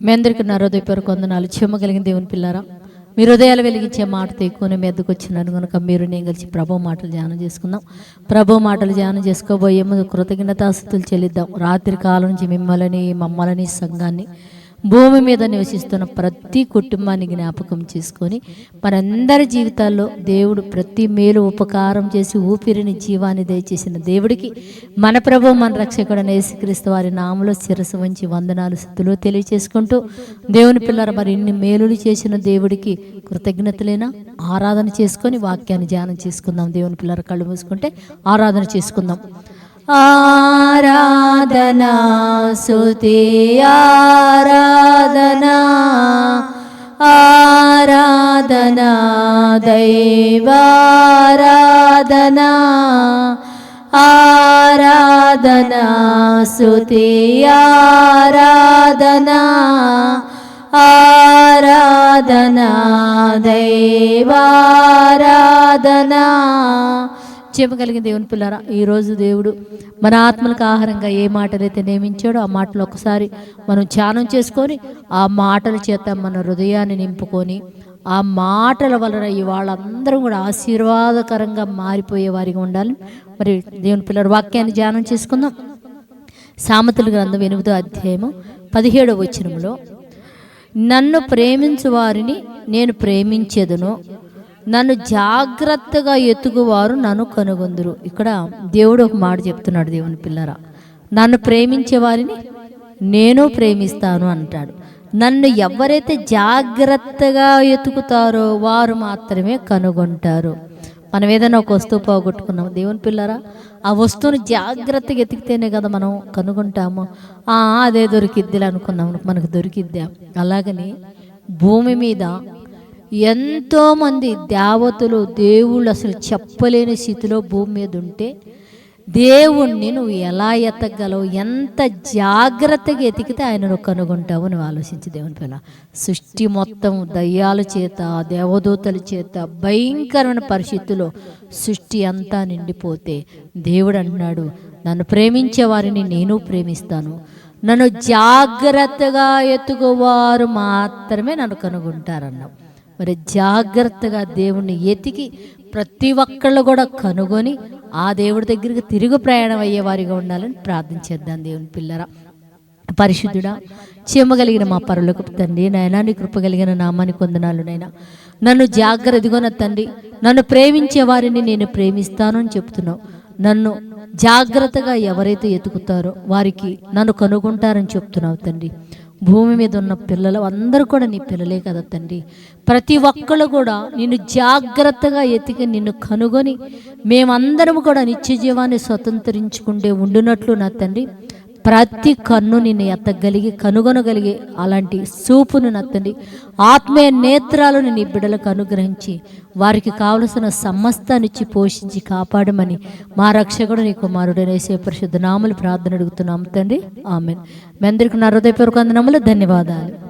మీ అందరికీ నా హృదయపూర్వక వందనాలు. చెమ్మ కలిగిన దేవుని పిల్లారా మీ హృదయాలు వెలిగించే మాటతో ఎక్కువ మీదకు వచ్చినారు. వచ్చినాను కనుక మీరు నేను కలిసి ప్రభు మాటలు ధ్యానం చేసుకుందాం. ప్రభు మాటలు ధ్యానం చేసుకోబోయే ముందు కృతజ్ఞతాస్తుతులు చెల్లిద్దాం. రాత్రి కాలం నుంచి మిమ్మల్ని మమ్మల్ని సంఘాన్ని భూమి మీద నివసిస్తున్న ప్రతి కుటుంబాన్ని జ్ఞాపకం చేసుకొని మనందరి జీవితాల్లో దేవుడు ప్రతి మేలు ఉపకారం చేసి ఊపిరిని జీవాన్ని దయచేసిన దేవుడికి మన ప్రభు మన రక్షకుడు యేసుక్రీస్తు వారి నామలో శిరసు వంచి వందనాలు స్థుతులు తెలియచేసుకుంటూ దేవుని పిల్లలు మరి ఇన్ని మేలులు చేసిన దేవుడికి కృతజ్ఞతలేనా ఆరాధన చేసుకొని వాక్యాన్ని ధ్యానం చేసుకుందాం. దేవుని పిల్లలు కళ్ళు మూసుకుంటే ఆరాధన చేసుకుందాం. आराधना सुराधना आराधना आराधना दैवाराधना आराधना सुराधन आराधना आराधना दैवाराधना। ఆశ్చర్యం కలిగిన దేవుని పిల్లరా ఈరోజు దేవుడు మన ఆత్మలకు ఆహారంగా ఏ మాటలైతే నియమించాడో ఆ మాటలు ఒకసారి మనం ధ్యానం చేసుకొని ఆ మాటల చేత మన హృదయాన్ని నింపుకొని ఆ మాటల వలన ఇవాళ అందరం కూడా ఆశీర్వాదకరంగా మారిపోయే వారిగా ఉండాలి. మరి దేవుని పిల్లల వాక్యాన్ని ధ్యానం చేసుకుందాం. సామతులు గ్రంథం ఎనిమిదో అధ్యాయము పదిహేడవ వచనంలో నన్ను ప్రేమించు వారిని నేను ప్రేమించేదను. నన్ను జాగ్రత్తగా ఎత్తుకువారు నన్ను కనుగొందురు. ఇక్కడ దేవుడు ఒక మాట చెప్తున్నాడు దేవుని పిల్లరా. నన్ను ప్రేమించే వారిని నేను ప్రేమిస్తాను అంటాడు. నన్ను ఎవరైతే జాగ్రత్తగా ఎతుకుతారో వారు మాత్రమే కనుగొంటారు. మనం ఏదైనా ఒక వస్తువు పోగొట్టుకున్నాం. దేవుని పిల్లరా ఆ వస్తువును జాగ్రత్తగా ఎతికితేనే కదా మనం కనుగొంటాము. అదే దొరికిద్దిలే అనుకున్నాం. మనకు దొరికిద్దా? అలాగని భూమి మీద ఎంతోమంది దేవతలు దేవుళ్ళు అసలు చెప్పలేని స్థితిలో భూమి మీద ఉంటే దేవుణ్ణి నువ్వు ఎలా ఎతగలవు ఎంత జాగ్రత్తగా ఎతికితే ఆయనను కనుగొంటావు నువ్వు ఆలోచించి దేవుని పిల్ల సృష్టి మొత్తం దయ్యాల చేత దేవదూతల చేత భయంకరమైన పరిస్థితుల్లో సృష్టి అంతా నిండిపోతే దేవుడు అంటున్నాడు నన్ను ప్రేమించే వారిని నేను ప్రేమిస్తాను. నన్ను జాగ్రత్తగా ఎత్తుకోవారు మాత్రమే నన్ను కనుగొంటారన్నావు. మరి జాగ్రత్తగా దేవుణ్ణి ఎతికి ప్రతి ఒక్కళ్ళు కూడా కనుగొని ఆ దేవుడి దగ్గరికి తిరుగు ప్రయాణం అయ్యేవారిగా ఉండాలని ప్రార్థన చేద్దాం దేవుని పిల్లరా. పరిశుద్ధుడా చెమ్మగలిగిన మా పరులకు తండ్రి నాయనా నీ కృప కలిగిన నామాని కొందనాలు నైనా నన్ను జాగ్రత్త ఇదిగోన తండ్రి నన్ను ప్రేమించే వారిని నేను ప్రేమిస్తాను అని చెప్తున్నావు. నన్ను జాగ్రత్తగా ఎవరైతే ఎతుకుతారో వారికి నన్ను కనుగొంటారని చెప్తున్నావు తండ్రి. భూమి మీద ఉన్న పిల్లలు అందరూ కూడా నీ పిల్లలే కదా తండ్రి. ప్రతి ఒక్కళ్ళు కూడా నిన్ను జాగ్రత్తగా ఎతికి నిన్ను కనుగొని మేమందరం కూడా నిత్య జీవాన్ని స్వతంత్రించుకుంటే ఉండునట్లు నా తండ్రి. ప్రతి కన్ను నిన్ను ఎత్తగలిగి కనుగొనగలిగే అలాంటి సూపును నత్తండి ఆత్మీయ నేత్రాలను నీ బిడ్డలకు అనుగ్రహించి వారికి కావలసిన సమస్తాన్నిచ్చి పోషించి కాపాడమని మా రక్షకుడు నీ కుమారుడైన పరిశుద్ధ నామలు ప్రార్థన అడుగుతున్నాం తండ్రి. ఆమె మీ అందరికీ నా హృదయపూర్వక వందనములు. ధన్యవాదాలు.